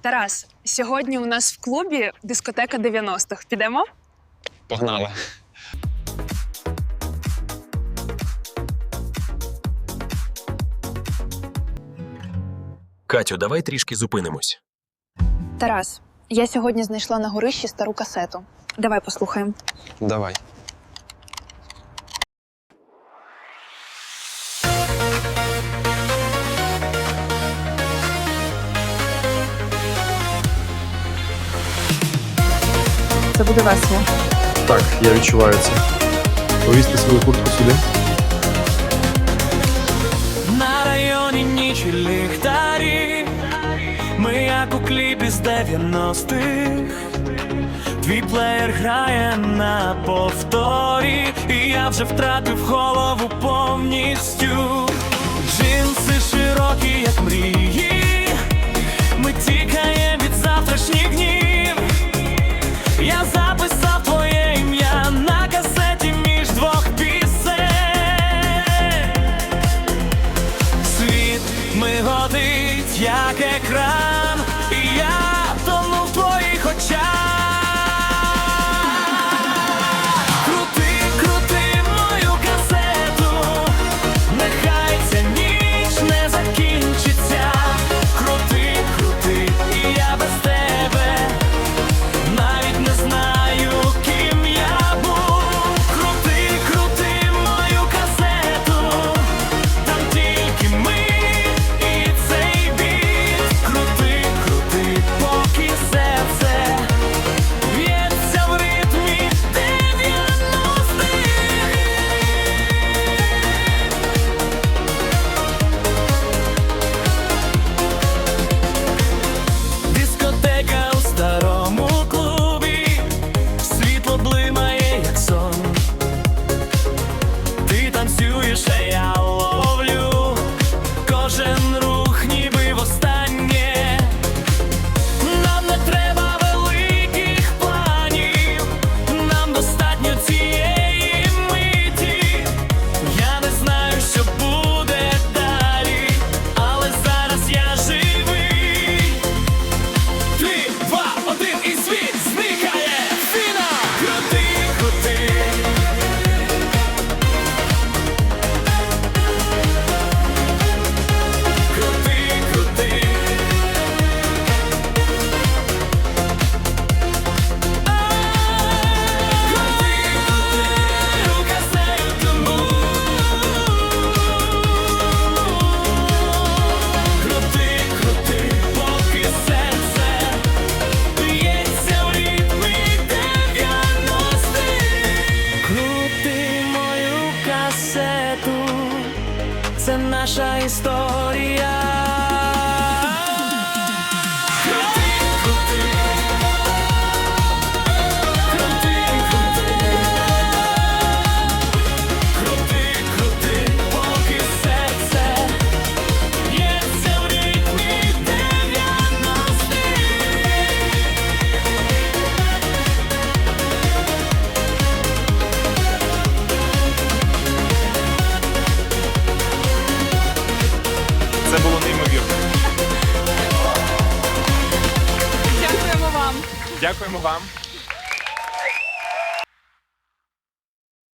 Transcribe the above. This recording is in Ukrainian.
Тарас, сьогодні у нас в клубі дискотека 90-х. Підемо? Погнали. Катю, давай трішки зупинимось. Тарас, я сьогодні знайшла на горищі стару касету. Давай послухаємо. Давай. Це буде весело. Так, я відчуваю це. Повісти свою куртку сюди. На районі нічі ліхтарі, ми як у кліпі з 90-х. Твій плеєр грає на повторі, і я вже втратив голову повністю. Джинси широкі, як мрії, миготить, як екран, наша історія. Дякуємо вам.